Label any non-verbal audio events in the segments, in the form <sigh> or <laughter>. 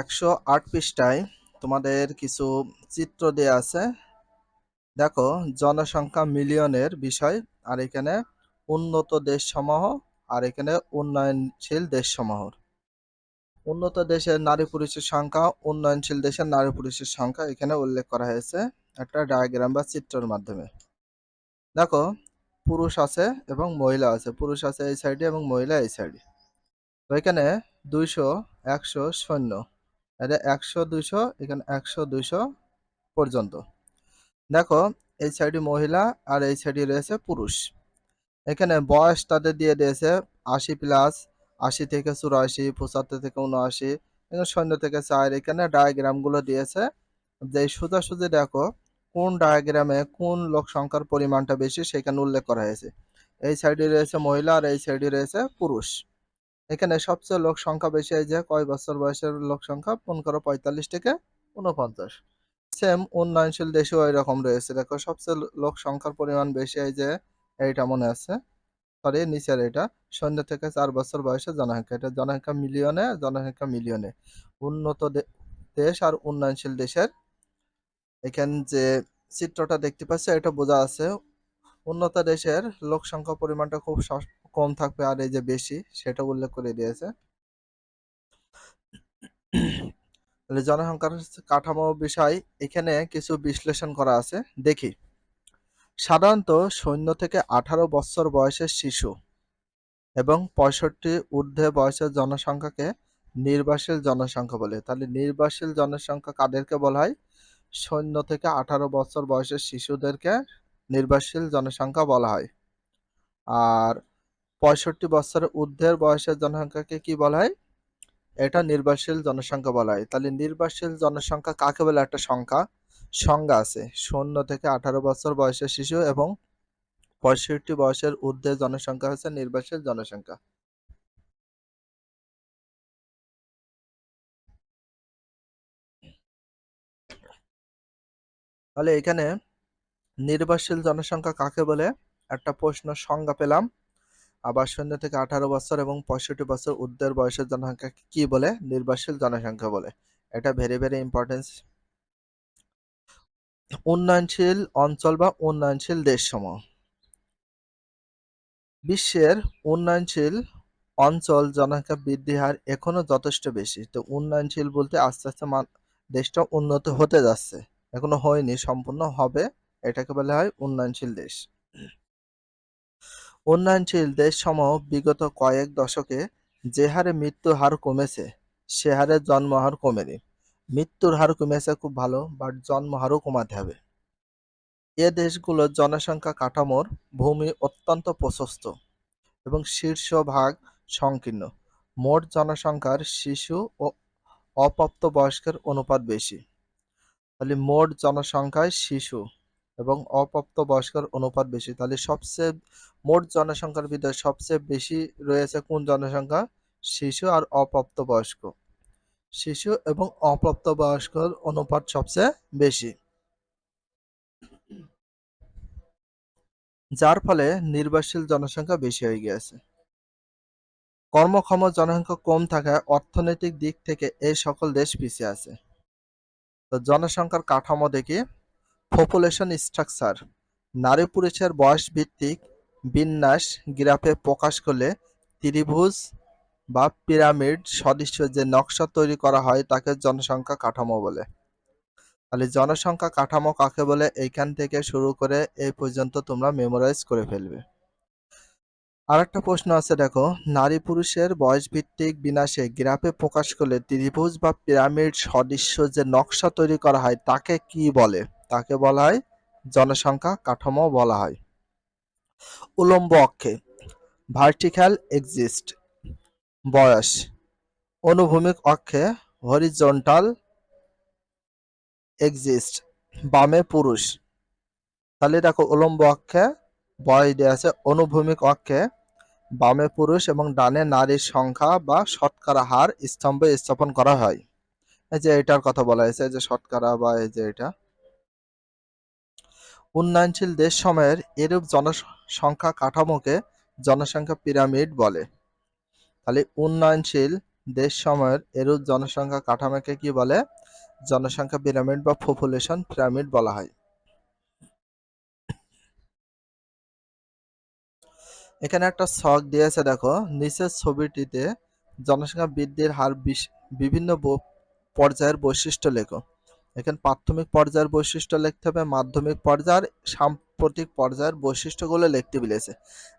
একশো আট পৃষ্ঠায় তোমাদের কিছু চিত্র দেয়া আছে। দেখো, জনসংখ্যা মিলিয়নের বিষয়, আর এখানে উন্নত দেশসমূহ, আর এখানে উন্নয়নশীল দেশসমূহ। উন্নত দেশের নারী পুরুষের সংখ্যা, উন্নয়নশীল দেশের নারী পুরুষের সংখ্যা এখানে উল্লেখ করা হয়েছে একটা ডায়াগ্রাম বা চিত্রের মাধ্যমে। দেখো, পুরুষ আছে এবং মহিলা আছে। পুরুষ আছে এই সাইডে এবং মহিলা এই সাইডে এখানে দুইশো, একশো সৈন্য। এটা একশো, দুইশো, এখানে একশো, দুইশো পর্যন্ত। দেখো, এই সাইডে মহিলা আর এই সাইডে রয়েছে পুরুষ। এখানে বয়স তাদের দিয়ে দিয়েছে আশি প্লাস, আশি থেকে চুরাশি, পঁচাত্তর থেকে উনআশি, এখানে শূন্য থেকে চার। এখানে ডায়াগ্রামগুলো দিয়েছে যে সোজাসুজি দেখো, কোন ডায়াগ্রামে কোন লোক সংখ্যার পরিমাণটা বেশি সেখানে উল্লেখ করা হয়েছে। এই সাইডে রয়েছে মহিলা আর এই সাইডে রয়েছে পুরুষ। এখানে সবচেয়ে লোক সংখ্যা বেশি এই যে, কয় বছর বয়সের লোক সংখ্যা? পনেরো, পঁয়তাল্লিশ থেকে উনপঞ্চাশ সেম উন্নয়নশীল দেশেও এরকম রয়েছে। দেখো, সবচেয়ে লোক সংখ্যার পরিমাণ বেশি এই যে, এইটা মনে আছে। সরি নিচের এটা। শূন্য থেকে চার বছর বয়সে জনসংখ্যা। এটা জনসংখ্যা মিলিয়নে জনসংখ্যা মিলিয়নে। উন্নত দেশ আর উন্নয়নশীল দেশের। এখানে যে চিত্রটা দেখতে পাচ্ছি, এটা বোঝা আছে। উন্নত দেশের লোক সংখ্যা পরিমাণটা খুব কম থাকবে আর এই যে বেশি, সেটা উল্লেখ করে দিয়েছে। তাহলে জনসংখ্যার কাঠামো বিষয়, এখানে কিছু বিশ্লেষণ করা আছে। দেখি। সাধারণত সৈন্য থেকে আঠারো বছর বয়সের শিশু এবং পঁয়ষট্টি ঊর্ধ্বে বয়সের জনসংখ্যাকে নির্বাসীল জনসংখ্যা বলে। তাহলে নির্বাসীল জনসংখ্যা কাদেরকে বলা হয়? সৈন্য থেকে আঠারো বছর বয়সের শিশুদেরকে নির্বাসীল জনসংখ্যা বলা হয়। আর পঁয়ষট্টি বছরের ঊর্ধ্বের বয়সের জনসংখ্যাকে কি বলা হয়? এটা নির্বাসীল জনসংখ্যা বলা হয়। তাহলে নির্বাসীল জনসংখ্যা কাকে বলে? একটা সংখ্যা, সংজ্ঞা আছে। শূন্য থেকে আঠারো বছর বয়সের শিশু এবং পঁয়ষট্টি বয়সের ঊর্ধ্বে জনসংখ্যা হচ্ছে নির্বাসীল জনসংখ্যা। তাহলে এখানে নির্বাসীল জনসংখ্যা কাকে বলে? একটা প্রশ্ন, সংজ্ঞা পেলাম। আবার শূন্য থেকে আঠারো বছর এবং পঁয়ষট্টি বছর ঊর্ধ্বের বয়সের জনসংখ্যা কি বলে? নির্ভরশীল জনসংখ্যা বলে। এটা ভেরি ভেরি ইম্পর্টেন্স উন্নয়নশীল অঞ্চল বা উন্নয়নশীল দেশসমূহ। বিশ্বের উন্নয়নশীল অঞ্চল জনসংখ্যা বৃদ্ধি হার এখনও যথেষ্ট বেশি। তো উন্নয়নশীল বলতে আস্তে আস্তে দেশটা উন্নত হতে যাচ্ছে। এখনও হয়নি, সম্পূর্ণ হবে। এটাকে বলা হয় উন্নয়নশীল দেশ। উন্নয়নশীল দেশসমূহ বিগত কয়েক দশকে যে হারে মৃত্যু হার কমেছে, সে হারে জন্ম হার কমেনি। মৃত্যুর হার কমেছে খুব ভালো বাট জন্ম হারও কমাতে হবে। এ দেশগুলোর জনসংখ্যা কাঠামোর ভূমি অত্যন্ত প্রশস্ত এবং শীর্ষভাগ সংকীর্ণ। মোট জনসংখ্যার শিশু ও অপ্রাপ্তবয়স্কের অনুপাত বেশি। তাহলে মোট জনসংখ্যায় শিশু এবং অপ্রাপ্তবয়স্কের অনুপাত বেশি। তাহলে সবচেয়ে মোট জনসংখ্যার ভিতরে সবচেয়ে বেশি রয়েছে কোন জনসংখ্যা? শিশু আর অপ্রাপ্তবয়স্ক। শিশু এবং অপ্রাপ্তবয়স্কর অনুপাত সবচেয়ে বেশি। যার ফলে নির্ভরশীল জনসংখ্যা বেশি হয়ে গিয়েছে। কর্মক্ষম জনসংখ্যা কম থাকায় অর্থনৈতিক দিক থেকে এই সকল দেশ পিছিয়ে আছে। তো জনসংখ্যার কাঠামো দেখি। পপুলেশন স্ট্রাকচার নারী পুরুষের বয়স ভিত্তিক বিন্যাস গ্রাফে প্রকাশ করলে ত্রিভুজ বা পিরামিড সদৃশ যে নকশা তৈরি করা হয় তাকে জনসংখ্যা কাঠামো বলে। তাহলে জনসংখ্যা কাঠামো কাকে বলে? এইখান থেকে শুরু করে এই পর্যন্ত তোমরা মেমোরাইজ করে ফেলবে। আর একটা প্রশ্ন আছে, দেখো, নারী পুরুষের বয়স ভিত্তিক বিন্যাসে গ্রাফে প্রকাশ করলে ত্রিভুজ বা পিরামিড সদৃশ্য যে নকশা তৈরি করা হয় তাকে কি বলে? তাকে বলা হয়, জনসংখ্যা কাঠামো বলা হয়। উলম্ব অক্ষে ভার্টিক্যাল এক্সিস্ট বয়স, অনুভূমিক অক্ষে হরিজন্টাল এক্সিস্ট বামে পুরুষ। তাহলে দেখো উলম্ব অক্ষে বয়স দেওয়া আছে, অনুভূমিক অক্ষে, বামে পুরুষ এবং ডানে নারীর সংখ্যা বা শতকরা হার স্তম্ভে স্থাপন করা হয়। এই যে এটার কথা বলা হয়েছে যে শতকরা বা এই যে এটা। উন্নয়নশীল দেশ সময়ের এরূপ জনসংখ্যা কাঠামোকে জনসংখ্যা পিরামিড বলে। তাহলে উন্নয়নশীল দেশ সময়ের এরূপ জনসংখ্যা কাঠামোকে কি বলে? জনসংখ্যা পিরামিড বা পপুলেশন পিরামিড বলা হয়। এখানে একটা ছক দিয়েছে দেখো। নিচের ছবিটিতে জনসংখ্যা বৃদ্ধির হার বিভিন্ন পর্যায়ের বৈশিষ্ট্য লেখো। এখানে প্রাথমিক পর্যায়ের বৈশিষ্ট্য লিখতে হবে, মাধ্যমিক পর্যায়ের সাম্প্রতিক পর্যায়ের বৈশিষ্ট্যগুলো লিখতে বলেছে।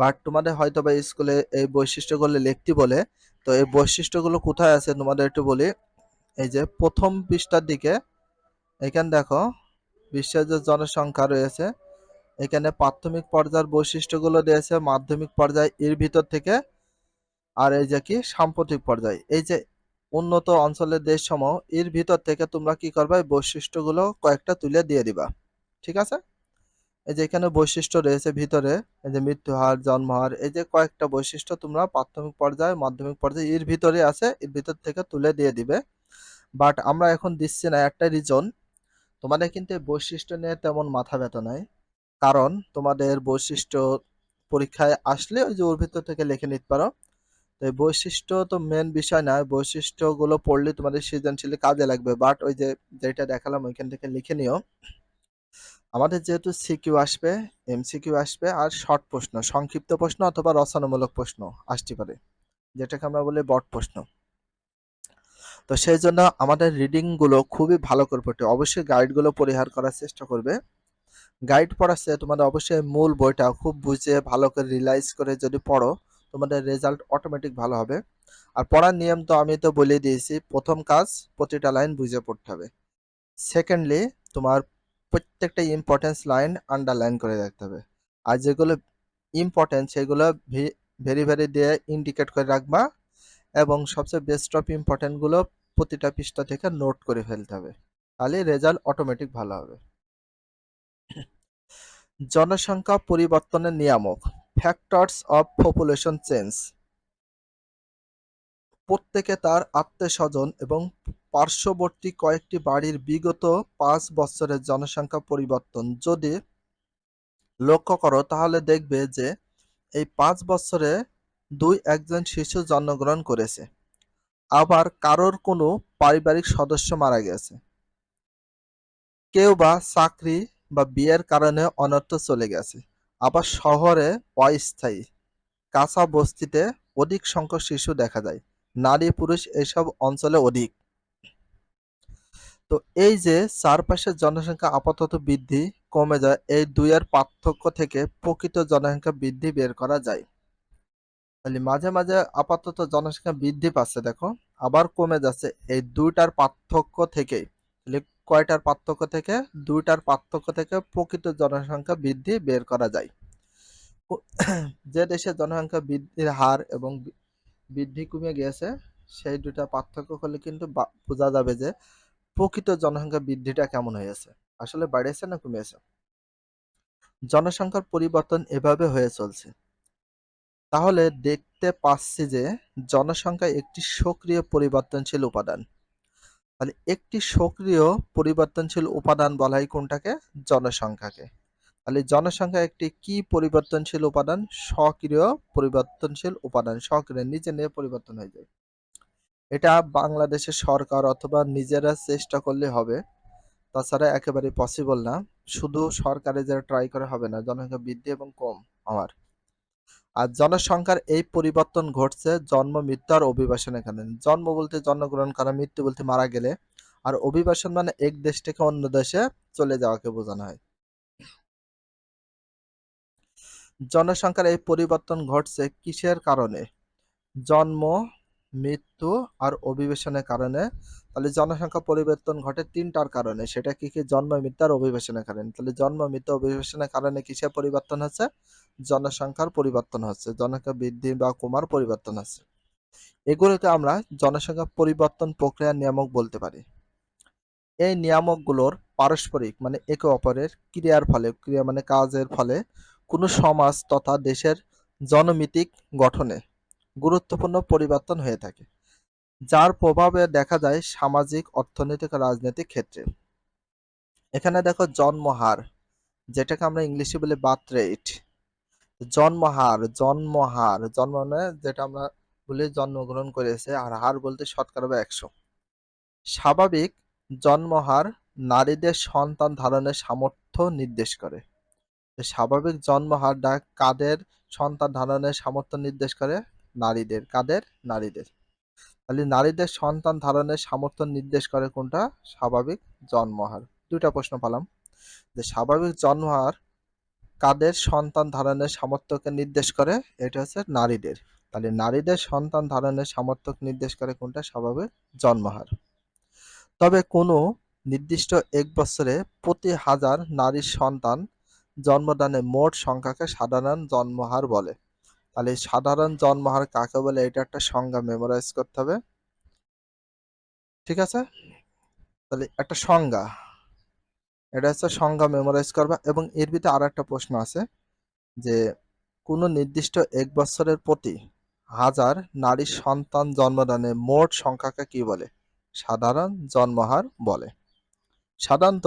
বাট তোমাদের হয়তো বা স্কুলে এই বৈশিষ্ট্যগুলো লিখতে বলে, তো এই বৈশিষ্ট্যগুলো কোথায় আছে তোমাদের একটু বলি। এই যে প্রথম পৃষ্ঠার দিকে, এখানে দেখো, বিশ্বের যে জনসংখ্যা রয়েছে, এখানে প্রাথমিক পর্যায়ের বৈশিষ্ট্যগুলো দিয়েছে, মাধ্যমিক পর্যায় এর ভিতর থেকে, আর এই যে কি, সাম্প্রতিক পর্যায়। এই যে উন্নত অঞ্চলের দেশসমূহ, এর ভিতর থেকে তোমরা কি করবে? বৈশিষ্ট্যগুলো কয়েকটা তুলে দিয়ে দিবা। ঠিক আছে? এই যে এখানে বৈশিষ্ট্য রয়েছে ভিতরে, এই যে মৃত্যু হার, জন্ম হার, এই যে কয়েকটা বৈশিষ্ট্য তোমরা প্রাথমিক পর্যায়ে, মাধ্যমিক পর্যায়ে, এর ভিতরে আছে, এর ভিতর থেকে তুলে দিয়ে দিবে। বাট আমরা এখন দিচ্ছি না একটা রিজন তোমাদের কিন্তু বৈশিষ্ট্য নিয়ে তেমন মাথা ব্যথা নাই। কারণ তোমাদের বৈশিষ্ট্য পরীক্ষায় আসলে ওই যে ওর ভিতর থেকে লিখে নিতে পারো। বৈশিষ্ট্য তো মেন বিষয় না, বৈশিষ্ট্যগুলো পড়লে তোমাদের সৃজনশীল কাজে লাগবে। বাট ওই যে যেটা দেখালাম ওইখান থেকে লিখে নিও। আমাদের যেহেতু সিকিউ আসবে এমসিকিউ আসবে, আর শর্ট প্রশ্ন, সংক্ষিপ্ত প্রশ্ন অথবা রচনামূলক প্রশ্ন আসতে পারে, যেটাকে আমরা বলি বট প্রশ্ন। তো সেই জন্য আমাদের রিডিংগুলো খুবই ভালো করে পড়তে। অবশ্যই গাইডগুলো পরিহার করার চেষ্টা করবে। গাইড পড়াচ্ছে তোমাদের অবশ্যই মূল বইটা খুব বুঝে, ভালো করে রিলাইজ করে যদি পড়ো তোমাদের রেজাল্ট অটোমেটিক ভালো হবে। আর পড়ার নিয়ম তো আমি তো বলে দিয়েছি, প্রথম কাজ প্রতিটা লাইন বুঝে পড়তে হবে। সেকেন্ডলি তোমার প্রত্যেকটা ইম্পর্টেন্স লাইন আন্ডারলাইন করে রাখতে হবে। আর যেগুলো ইম্পর্টেন্ট সেগুলো ভেরি ভেরি দিয়ে ইন্ডিকেট করে রাখবা এবং সবচেয়ে বেস্ট অফ ইম্পর্টেন্টগুলো প্রতিটা পৃষ্ঠা থেকে নোট করে ফেলতে হবে। তাহলে রেজাল্ট অটোমেটিক ভালো হবে। জনসংখ্যা পরিবর্তনের নিয়ামক। ফ্যাক্টরস অফ পপুলেশন চেঞ্জ প্রত্যেকে তার আত্মীয় স্বজন এবং পার্শ্ববর্তী কয়েকটি বাড়ির বিগত পাঁচ বছরের জনসংখ্যা পরিবর্তন। যদি লক্ষ্য করো, তাহলে দেখবে যে এই পাঁচ বছরে দুই একজন শিশু জন্মগ্রহণ করেছে। আবার কারোর কোনো পারিবারিক সদস্য মারা গেছে। কেউ বা চাকরি বা বিয়ের কারণে অনর্থ চলে গেছে। আবার শহরে অস্থায়ী। কাঁচা বস্তিতে অধিক সংখ্যক শিশু দেখা যায়। নারী, পুরুষ এসব অঞ্চলে অধিক। তো এই যে চারপাশের জনসংখ্যা আপাতত বৃদ্ধি কমে যায়, এই দুইয়ের পার্থক্য থেকে প্রকৃত জনসংখ্যা বৃদ্ধি বের করা যায়। তাহলে মাঝে মাঝে আপাতত জনসংখ্যা বৃদ্ধি পাচ্ছে, দেখো। আবার কমে যাচ্ছে। এই দুইটার পার্থক্য থেকেই কয়টার পার্থক্য থেকে দুইটার পার্থক্য থেকে প্রকৃত জনসংখ্যা বৃদ্ধি বের করা যায়। <clears throat> যে দেশে জনসংখ্যা বৃদ্ধির হার এবং বৃদ্ধি কমে গিয়েছে, সেই দুটা পার্থক্য করলে কিন্তু বোঝা যাবে যে প্রকৃত জনসংখ্যা বৃদ্ধিটা কেমন হয়েছে। আসলে বাড়িয়েছে না কমেছে জনসংখ্যার পরিবর্তন এভাবে হয়ে চলছে। তাহলে দেখতে পাচ্ছি যে জনসংখ্যা একটি সক্রিয় পরিবর্তনশীল উপাদান। তাহলে একটি সক্রিয় পরিবর্তনশীল উপাদান বলা হয় কোনটাকে? জনসংখ্যাকে। তাহলে জনসংখ্যা একটি কি পরিবর্তনশীল উপাদান? সক্রিয় পরিবর্তনশীল উপাদান। সক্রিয় নিজে নিয়ে পরিবর্তন হয়ে যায়। এটা বাংলাদেশের সরকার অথবা নিজেরা চেষ্টা করলে হবে। তাছাড়া একেবারে পসিবল না। শুধু সরকারে যারা ট্রাই করে হবে না। জনসংখ্যা বৃদ্ধি এবং কম আমার আর জনসংখ্যার এই পরিবর্তন ঘটছে জন্ম, মৃত্যু আর অভিবাসনের কারণে জন্ম বলতে জন্মগ্রহণ করা, মৃত্যু বলতে মারা গেলে। আর অভিবাসন মানে এক দেশ থেকে অন্য দেশে চলে যাওয়াকে বোঝানো হয়। জনসংখ্যার এই পরিবর্তন ঘটছে কিসের কারণে? জন্ম মৃত্যু আর অভিবেশনের কারণে। তাহলে জনসংখ্যা পরিবর্তন ঘটে তিনটার কারণে, সেটা কি কি? জন্ম, মৃত্যু আর অভিবেশনের কারণে। তাহলে জন্ম, মৃত্যু অভিবাসনের কারণে কিসের পরিবর্তন হচ্ছে? জনসংখ্যার পরিবর্তন হচ্ছে, জনসংখ্যা বৃদ্ধি বা কমার পরিবর্তন হচ্ছে। এগুলোকে আমরা জনসংখ্যা পরিবর্তন প্রক্রিয়ার নিয়ামক বলতে পারি। এই নিয়ামকগুলোর পারস্পরিক মানে একে অপরের ক্রিয়ার ফলে, ক্রিয়া মানে কাজের ফলে কোনো সমাজ তথা দেশের জনমিতিক গঠনে গুরুত্বপূর্ণ পরিবর্তন হয়ে থাকে, যার প্রভাবে দেখা যায় সামাজিক, অর্থনৈতিক, রাজনৈতিক ক্ষেত্রে। এখানে দেখো জন্মহার যেটাকে আমরা ইংলিশে বলি বার্থ রেট। জন্মহার জন্মহার জন্ম মানে যেটা আমরা বলে জন্মগ্রহণ করেছে, আর হার বলতে শতকরা বা একশো। স্বাভাবিক জন্মহার নারীদের সন্তান ধারণের সামর্থ্য নির্দেশ করে। স্বাভাবিক জন্মহারটা কাদের সন্তান ধারণের সামর্থ্য নির্দেশ করে? নারীদের, কাদের? নারীদের। তাহলে নারীদের সন্তান ধারণের সামর্থ্য নির্দেশ করে কোনটা? স্বাভাবিক জন্মহার। দুইটা প্রশ্ন পেলাম। যে স্বাভাবিক জন্মহার কাদের সন্তান ধারণের সামর্থ্যকে নির্দেশ করে? এটা হচ্ছে নারীদের। তাহলে নারীদের সন্তান ধারণের সামর্থ্য নির্দেশ করে কোনটা? স্বাভাবিক জন্মহার। তবে কোনো নির্দিষ্ট এক বছরে প্রতি হাজার নারীর সন্তান জন্মদানে মোট সংখ্যাকে সাধারণ জন্মহার বলে। তাহলে সাধারণ জন্মহার কাকে বলে, এটা একটা সংজ্ঞা মেমোরাইজ করতে হবে। ঠিক আছে? তাহলে একটা সংজ্ঞা। এটা হচ্ছে সংজ্ঞা মেমোরাইজ করবা এবং এর ভিতরে আর একটা প্রশ্ন আছে যে, কোনো নির্দিষ্ট এক বছরের প্রতি হাজার নারীর সন্তান জন্মদানে মোট সংখ্যাকে কি বলে? সাধারণ জন্মহার বলে। সাধারণত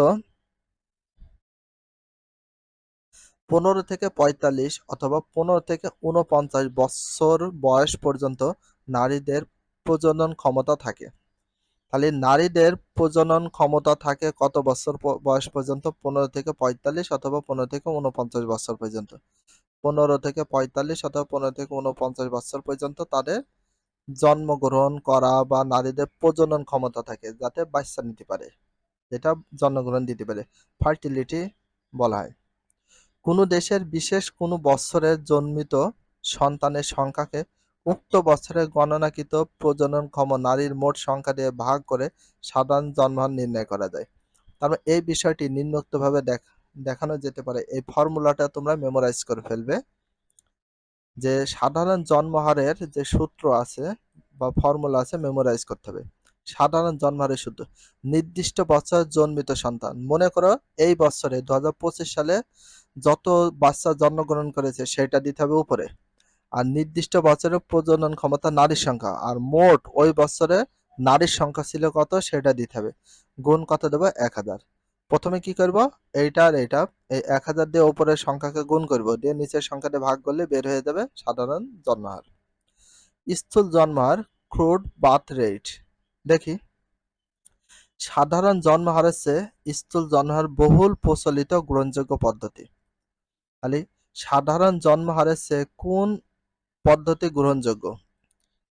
পনেরো থেকে পঁয়তাল্লিশ অথবা পনেরো থেকে উনপঞ্চাশ বছর বয়স পর্যন্ত নারীদের প্রজনন ক্ষমতা থাকে। তাহলে নারীদের প্রজনন ক্ষমতা থাকে কত বছর বয়স পর্যন্ত? পনেরো থেকে পঁয়তাল্লিশ অথবা পনেরো থেকে উনপঞ্চাশ বছর পর্যন্ত। পনেরো থেকে পঁয়তাল্লিশ অথবা পনেরো থেকে উনপঞ্চাশ বছর পর্যন্ত তাদের জন্মগ্রহণ করা বা নারীদের প্রজনন ক্ষমতা থাকে, যাতে বাচ্চা নিতে পারে। যেটা জন্মগ্রহণ দিতে পারে। ফার্টিলিটি বলা হয়। কোনো দেশের বিশেষ কোনো বৎসরে জন্মিত সন্তানের সংখ্যাকে উক্ত বছরের গণনাকৃত প্রজননক্ষম নারীর মোট সংখ্যা দিয়ে ভাগ করে সাধারণ জন্মহার নির্ণয় করা যায়। তার এই বিষয়টি নিম্নোক্তভাবে দেখ, দেখানো যেতে পারে। এই ফর্মুলাটা তোমরা মেমোরাইজ করে ফেলবে যে সাধারণ জন্মহারের যে সূত্র আছে বা ফর্মুলা আছে মেমোরাইজ করতে হবে। সাধারণ জন্মহারের সূত্র, নির্দিষ্ট বছর জন্মিত সন্তান। মনে করো এই বছরে দু হাজার পঁচিশ সালে যত বাচ্চা জন্মগ্রহণ করেছে, সেটা দিতে হবে উপরে। আর নির্দিষ্ট বছরের প্রজনন ক্ষমতা নারীর সংখ্যা। আর মোট ওই বছরে নারীর সংখ্যা ছিল কত, সেটা দিতে হবে। গুণ কত দেবো? এক হাজার। প্রথমে কি করব? এইটা আর এইটা। এই এক হাজার দিয়ে ওপরের সংখ্যাকে গুণ করব। দিয়ে নিচের সংখ্যাতে ভাগ করলে বের হয়ে যাবে সাধারণ জন্মহার। স্থূল জন্মহার, ক্রুড বার্থ রেট। দেখি। সাধারণ জন্মহারের চেয়ে স্থূল জন্মহার বহুল প্রচলিত গ্রহণযোগ্য পদ্ধতি। তাহলে সাধারণ জন্মহারের চেয়ে কোন পদ্ধতি গ্রহণযোগ্য?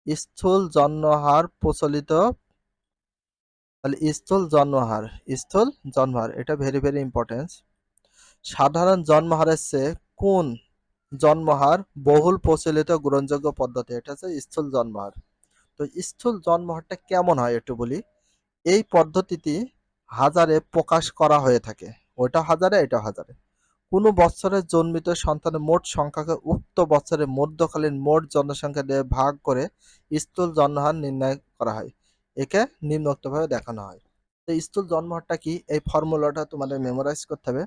স্থূল জন্মহার প্রচলিত তাহলে স্থূল জন্মহার স্থূল জন্মহার, এটা ভেরি ভেরি ইম্পর্টেন্স সাধারণ জন্মহারের চেয়ে কোন জন্মহার বহুল প্রচলিত গ্রহণযোগ্য পদ্ধতি? এটা হচ্ছে স্থূল জন্মহার। তো স্থূল জন্মহারটা কেমন হয় একটু বলি। এই পদ্ধতিটি হাজারে প্রকাশ করা হয়ে থাকে। ওটা হাজারে, এটা হাজারে। কোনো বছরে জন্মিত সন্তানের মোট সংখ্যাকে উক্ত বছরের মধ্যকালীন মোট জনসংখ্যা দিয়ে ভাগ করে স্থূল জন্মহার নির্ণয় করা হয়। একে নিম্নোক্তভাবে দেখানো হয়। তো স্থূল জন্মহারটা কি? এই ফর্মুলাটা তোমাদের মেমোরাইজ করতে হবে।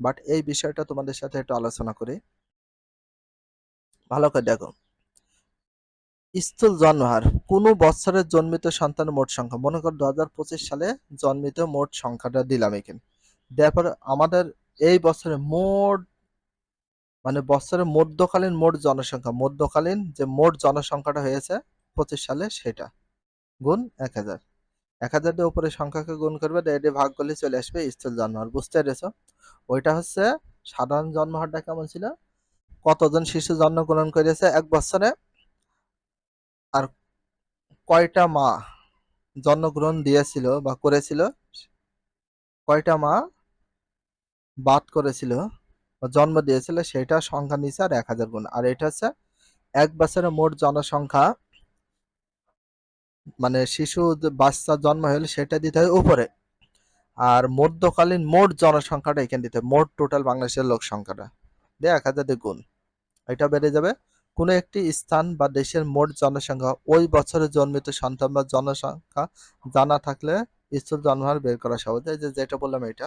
বাট এই বিষয়টা তোমাদের সাথে একটু আলোচনা করি। ভালো করে দেখো। স্থূল জন্মহার কোনো বছরের জন্মিত সন্তানের মোট সংখ্যা। মনে কর দু সালে জন্মিত মোট সংখ্যাটা দিলাম এখানে। দেওয়ার পরে আমাদের এই বছরে মোট মানে বছরের মধ্যকালীন মোট জনসংখ্যা, মধ্যকালীন যে মোট জনসংখ্যাটা হয়েছে পঁচিশ সালে সেটা গুণ এক হাজার। এক হাজার দিয়ে উপরে সংখ্যাকে গুণ করবে এটা ভাগ করলে চলে আসবে স্থূল জন্মহার। বুঝতে পেরেছ? ওইটা হচ্ছে সাধারণ জন্মহারটা কেমন ছিল? কতজন শিশু জন্মগ্রহণ করেছে এক বছরে? আর কয়টা মা জন্মগ্রহণ দিয়েছিল বা করেছিল? কয়টা মা বাদ করেছিল জন্ম দিয়েছিল সেটা সংখ্যা নিচে আর এক হাজার গুণ। আর এটা হচ্ছে এক বছরে মোট জনসংখ্যা মানে শিশু বাচ্চা জন্ম হলে সেটা দিতে হয় উপরে। আর মধ্যকালীন মোট জনসংখ্যাটা এখানে দিতে হয়, মোট টোটাল বাংলাদেশের লোক সংখ্যাটা। দিয়ে এক হাজার গুণ। এটা বেড়ে যাবে। কোনো একটি স্থান বা দেশের মোট জনসংখ্যা, ওই বছরে জন্মিত সন্তান বা জনসংখ্যা জানা থাকলে স্থূল জন্মহার বের করা সহজ। যে যেটা বললাম এটা